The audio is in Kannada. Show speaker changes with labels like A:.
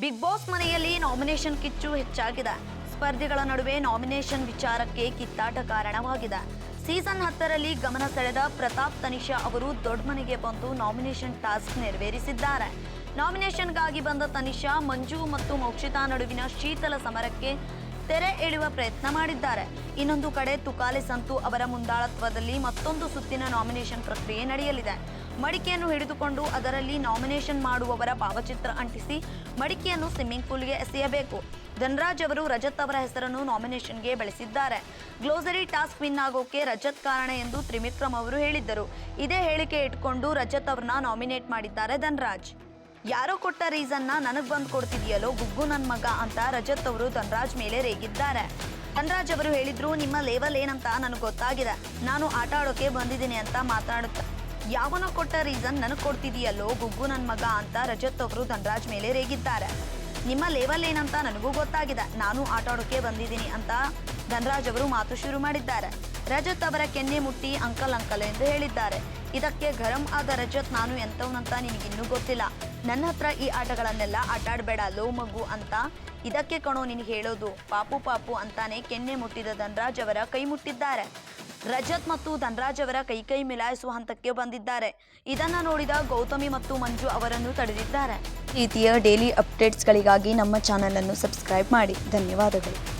A: ಬಿಗ್ ಬಾಸ್ ಮನೆಯಲ್ಲಿ ನಾಮಿನೇಷನ್ ಕಿಚ್ಚು ಹೆಚ್ಚಾಗಿದೆ. ಸ್ಪರ್ಧಿಗಳ ನಡುವೆ ನಾಮಿನೇಷನ್ ವಿಚಾರಕ್ಕೆ ಕಿತ್ತಾಟ ಕಾರಣವಾಗಿದೆ. ಸೀಸನ್ ಹತ್ತರಲ್ಲಿ ಗಮನ ಸೆಳೆದ ಪ್ರತಾಪ್ ತನಿಷಾ ಅವರು ದೊಡ್ಡ ಮನೆಗೆ ಬಂದು ನಾಮಿನೇಷನ್ ಟಾಸ್ಕ್ ನೆರವೇರಿಸಿದ್ದಾರೆ. ನಾಮಿನೇಷನ್ಗಾಗಿ ಬಂದ ತನಿಷಾ, ಮಂಜು ಮತ್ತು ಮೋಕ್ಷಿತಾ ನಡುವಿನ ಶೀತಲ ಸಮರಕ್ಕೆ ತೆರೆ ಎಳೆಯುವ ಪ್ರಯತ್ನ ಮಾಡಿದ್ದಾರೆ. ಇನ್ನೊಂದು ಕಡೆ ತುಕಾಲೆ ಸಂತು ಅವರ ಮುಂದಾಳತ್ವದಲ್ಲಿ ಮತ್ತೊಂದು ಸುತ್ತಿನ ನಾಮಿನೇಷನ್ ಪ್ರಕ್ರಿಯೆ ನಡೆಯಲಿದೆ. ಮಡಿಕೆಯನ್ನು ಹಿಡಿದುಕೊಂಡು ಅದರಲ್ಲಿ ನಾಮಿನೇಷನ್ ಮಾಡುವವರ ಭಾವಚಿತ್ರ ಅಂಟಿಸಿ ಮಡಿಕೆಯನ್ನು ಸ್ವಿಮ್ಮಿಂಗ್ ಪೂಲ್ಗೆ ಎಸೆಯಬೇಕು. ಧನರಾಜ್ ಅವರು ರಜತ್ ಅವರ ಹೆಸರನ್ನು ನಾಮಿನೇಷನ್ಗೆ ಬೆಳೆಸಿದ್ದಾರೆ. ಗ್ಲೋಸರಿ ಟಾಸ್ಕ್ ವಿನ್ ಆಗೋಕೆ ರಜತ್ ಕಾರಣ ಎಂದು ತ್ರಿವಿಕ್ರಮ್ ಅವರು ಹೇಳಿದ್ದರು. ಇದೇ ಹೇಳಿಕೆ ಇಟ್ಕೊಂಡು ರಜತ್ ಅವ್ರನ್ನ ನಾಮಿನೇಟ್ ಮಾಡಿದ್ದಾರೆ ಧನರಾಜ್. ಯಾರೋ ಕೊಟ್ಟ ರೀಸನ್ನ ನನಗೆ ಬಂದ್ ಕೊಡ್ತಿದೆಯಲ್ಲೋ ಗುಗ್ಗು ನನ್ನ ಮಗ ಅಂತ ರಜತ್ ಅವರು ಧನರಾಜ್ ಮೇಲೆ ರೇಗಿದ್ದಾರೆ. ಧನರಾಜ್ ಅವರು ಹೇಳಿದ್ರು, ನಿಮ್ಮ ಲೇವಲ್ ಏನಂತ ನನಗೆ ಗೊತ್ತಾಗಿದೆ. ನಾನು ಆಟ ಆಡೋಕೆ ಬಂದಿದ್ದೀನಿ ಅಂತ ಮಾತಾಡುತ್ತಾ. ಯಾವನೋ ಕೊಟ್ಟ ರೀಸನ್ ನನಗೆ ಕೊಡ್ತಿದೆಯಲ್ಲೋ ಗುಗ್ಗು ನನ್ನ ಮಗ ಅಂತ ರಜತ್ ಅವರು ಧನರಾಜ್ ಮೇಲೆ ರೇಗಿದ್ದಾರೆ. ನಿಮ್ಮ ಲೆವೆಲ್ ಏನಂತ ನನಗೂ ಗೊತ್ತಾಗಿದೆ. ನಾನು ಆಟ ಆಡೋಕೆ ಬಂದಿದ್ದೀನಿ ಅಂತ ಧನರಾಜ್ ಅವರು ಮಾತು ಶುರು ಮಾಡಿದ್ದಾರೆ. ರಜತ್ ಅವರ ಕೆನ್ನೆ ಮುಟ್ಟಿ ಅಂಕಲ್ ಅಂಕಲ್ ಎಂದು ಹೇಳಿದ್ದಾರೆ. ಇದಕ್ಕೆ ಗರಂ ಆದ ರಜತ್, ನಾನು ಎಂಥವನಂತ ನಿನಗಿನ್ನೂ ಗೊತ್ತಿಲ್ಲ. ನನ್ನ ಹತ್ರ ಈ ಆಟಗಳನ್ನೆಲ್ಲ ಆಟಾಡಬೇಡ ಲೋ ಮಗು ಅಂತ. ಇದಕ್ಕೆ ಕಣೋ ನಿನ್ಗೆ ಹೇಳೋದು. ಪಾಪು ಪಾಪು ಅಂತಾನೆ ಕೆನ್ನೆ ಮುಟ್ಟಿದ ಧನರಾಜ್ ಅವರ ಕೈ ಮುಟ್ಟಿದ್ದಾರೆ. ರಜತ್ ಮತ್ತು ಧನರಾಜ್ ಅವರ ಕೈ ಕೈ ಮಿಲಾಯಿಸುವ ಹಂತಕ್ಕೆ ಬಂದಿದ್ದಾರೆ. ಇದನ್ನ ನೋಡಿದ ಗೌತಮಿ ಮತ್ತು ಮಂಜು ಅವರನ್ನು ತಡೆದಿದ್ದಾರೆ. ರೀತಿಯ ಡೈಲಿ ಅಪ್ಡೇಟ್ಸ್ಗಳಿಗಾಗಿ ನಮ್ಮ ಚಾನೆಲ್ ಅನ್ನು ಸಬ್ಸ್ಕ್ರೈಬ್ ಮಾಡಿ. ಧನ್ಯವಾದಗಳು.